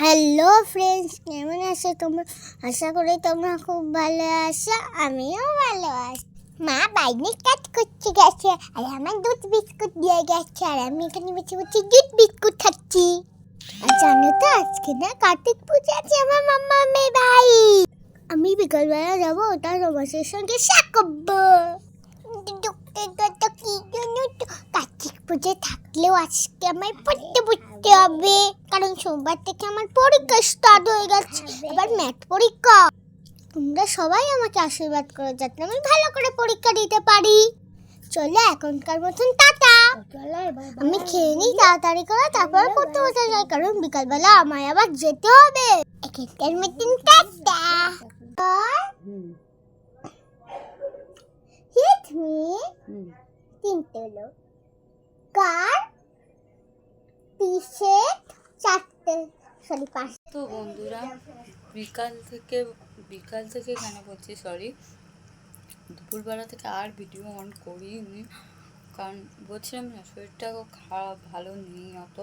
Hello friends কেমন আছো তোমরা? আশা করি তোমরা খুব ভালো আছো, আমিও ভালো আছি। মা বাইরে কাজ করতে গেছে, আর আমার দুধ বিস্কুট দিয়ে গেছে, আর আমি এখানে বসে বসে দুধ বিস্কুট খাচ্ছি। আর জানো তো, আজকে না কার্তিক পূজা আছে আমার মাম্মা মেয়ে ভাই আমি বিকালবেলা যাব তার রমেশের সঙ্গে শাক করব। কি জন্য তো কার্তিক পুজো থাকলেও আজকে আমায় পড়তে পড়তে হবে কারণ সোমবার থেকে আমার পরীক্ষা স্টার্ট হয়ে গেছে। এবার ম্যাথ পরীক্ষা। তোমরা সবাই আমাকে আশীর্বাদ করো যাতে আমি ভালো করে পরীক্ষা দিতে পারি। চলে এখনকার মতন টাটা। আমি খেয়ে নিই তাড়াতাড়ি করে তারপর পড়তে বসে যাই কারণ বিকালবেলা আমায় আবার যেতে হবে। এখানকার মতন টাটা। মি তিনটে হলো। কার? টি চারটে সরি পাঁচ। তো বন্ধুরা বিকাল থেকে বিকাল থেকে কেন বলছি সরি দুপুরবেলা থেকে আর ভিডিও অন করিনি। কারণ বলছিলাম না শরীরটা খারাপ ভালো নেই অত।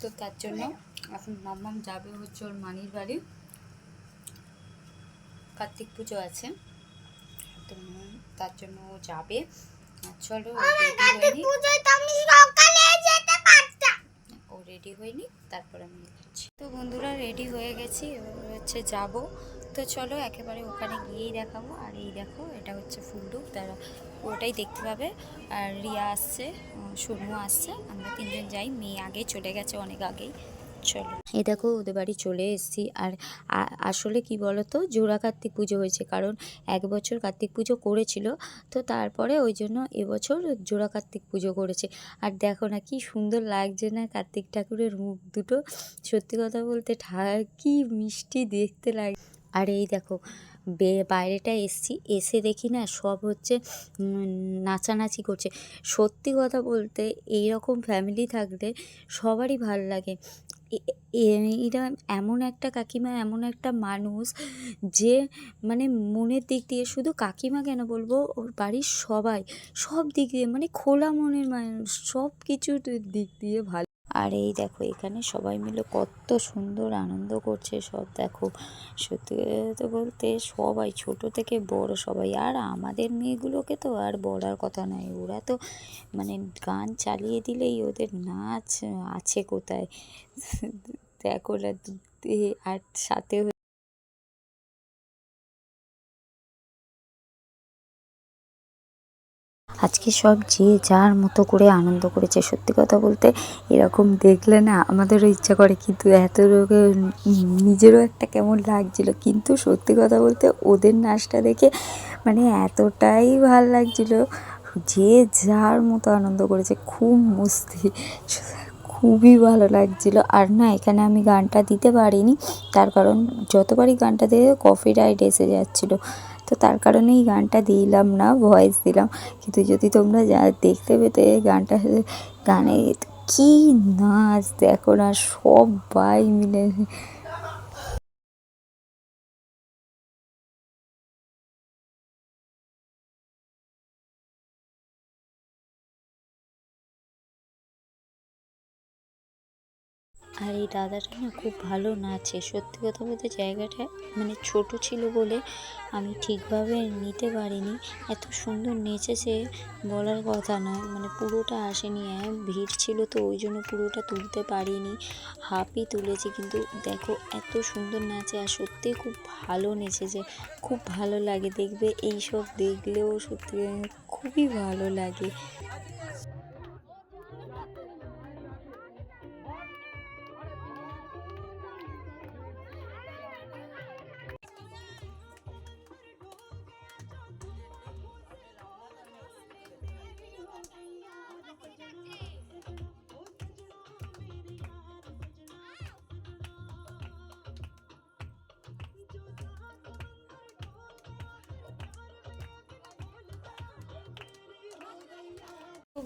তো তার জন্য এখন মাম্মাম যাবে হচ্ছে ওর মানির বাড়ি। কার্তিক পুজো আছে। তো তার জন্য ও যাবে। চলো ও রেডি হয়নি। তারপর আমি তো বন্ধুরা রেডি হয়ে গেছি এবার হচ্ছে যাব। তো চলো একেবারে ওখানে গিয়েই দেখাবো। আর এই দেখো এটা হচ্ছে ফুলডুক তারা ওটাই দেখতে পাবে। আর রিয়া আসছে সুরমু আসছে। আমরা তিনজন যাই মেয়ে আগে চলে গেছে অনেক আগেই। চলো। এই দেখো ওদের বাড়ি চলে এসেছি। আর আসলে কি বলতো? জোড়া কার্তিক পুজো হয়েছে, কারণ এক বছর কার্তিক পুজো করেছিল, তো তারপরে ওই জন্য এবছর জোড়া কার্তিক পুজো করেছে। আর দেখো না কি সুন্দর লাগছে না কার্তিক ঠাকুরের মুখ দুটো। সত্যি কথা বলতে ঠা কি মিষ্টি দেখতে লাগে, আর এই দেখো, বে- বাইরেটা এসছি, এসে দেখি না সব হচ্ছে নাচানাচি করছে। সত্যি কথা বলতে এইরকম ফ্যামিলি থাকলে সবারই ভালো লাগে। এ- এ- এরা এমন একটা কাকিমা, এমন একটা মানুষ যে মানে মনের দিক দিয়ে শুধু কাকিমা কেন বলব? ওর বাড়ির সবাই সব দিক দিয়ে মানে খোলা মনের মানুষ সব কিছুর দিক দিয়ে ভালো। আর এই দেখো, এখানে সবাই মিলে কত সুন্দর আনন্দ করছে সব, দেখো। সত্যি তো বলতে সবাই, ছোট থেকে বড় সবাই, আর আমাদের মেয়েগুলোকে তো আর বলার কথা নয়। ওরা তো মানে গান চালিয়ে দিলেই ওদের নাচ আছে কোথায়? দেখো আর সাথে আজকে সব যে যার মতো করে আনন্দ করেছে, সত্যি কথা বলতে এরকম দেখলে না আমাদেরও ইচ্ছা করে, কিন্তু এত নিজেরও একটা কেমন লাগছিল। কিন্তু সত্যি কথা বলতে ওদের নাচটা দেখে মানে এতটাই ভালো লাগছিল, যে যার মতো আনন্দ করেছে, খুব মস্তি। খুবই ভালো লাগছিল। আর না, এখানে আমি গানটা দিতে পারিনি। তার কারণ যতবারই গানটা দিয়ে কপিরাইট এসে যাচ্ছিল। তো তার কারণে এই গানটা দিলাম না ভয়েস দিলাম। কিন্তু যদি তোমরা যা দেখতে পেতে গানটা গানে কি নাচ, দেখো না, সবাই মিলে আর এই দাদাটা না খুব ভালো নাচে। সত্যি কথা বলতে জায়গাটা মানে ছোট ছিল বলে আমি ঠিকভাবে নিতে পারিনি। এত সুন্দর নেচেছে বলার কথা নয় মানে পুরোটা আসেনি হ্যাঁ ভিড় ছিল তো ওই জন্য পুরোটা তুলতে পারিনি, হাফই তুলেছি, কিন্তু দেখো এত সুন্দর নাচে আর সত্যি খুব ভালো নেচেছে, খুব ভালো লাগে দেখবে, এইসব দেখলেও সত্যি খুবই ভালো লাগে।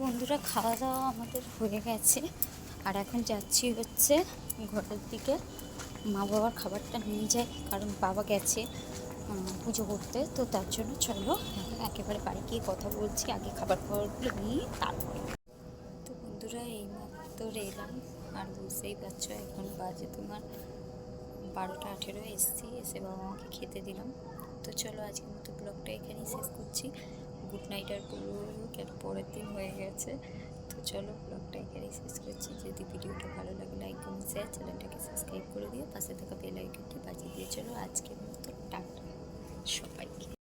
বন্ধুরা খাওয়া দাওয়া আমাদের হয়ে গেছে। আর এখন যাচ্ছি হচ্ছে ঘরের দিকে। মা বাবার খাবারটা নিয়ে যাই, কারণ বাবা গেছে পুজো করতে। তো তার জন্য চলো, একেবারে বাড়ি গিয়ে কথা বলছি, আগে খাবার খাবারগুলো নিয়ে তারপরে। তো বন্ধুরা, এই ভিতরে এলাম, আর বুঝতেই পারছ, এখন বাজে তোমার বারোটা আঠেরো এসছি, এসে বাবা মাকে খেতে দিলাম। তো চলো, আজকের মতো ব্লগটা এখানেই শেষ করছি। গুড নাইট আর কেন পরের দিন হয়ে গেছে। তো চলো ব্লগটা এখানে শেষ করছি। যদি ভিডিওটা ভালো লাগে লাইক কমেন্ট শেয়ার চ্যানেলটাকে সাবস্ক্রাইব করে দিও। পাশে থাকা বেল আইকনটি বাজিয়ে দিয়ে চলো আজকের মতো টাটা। সবাইকে।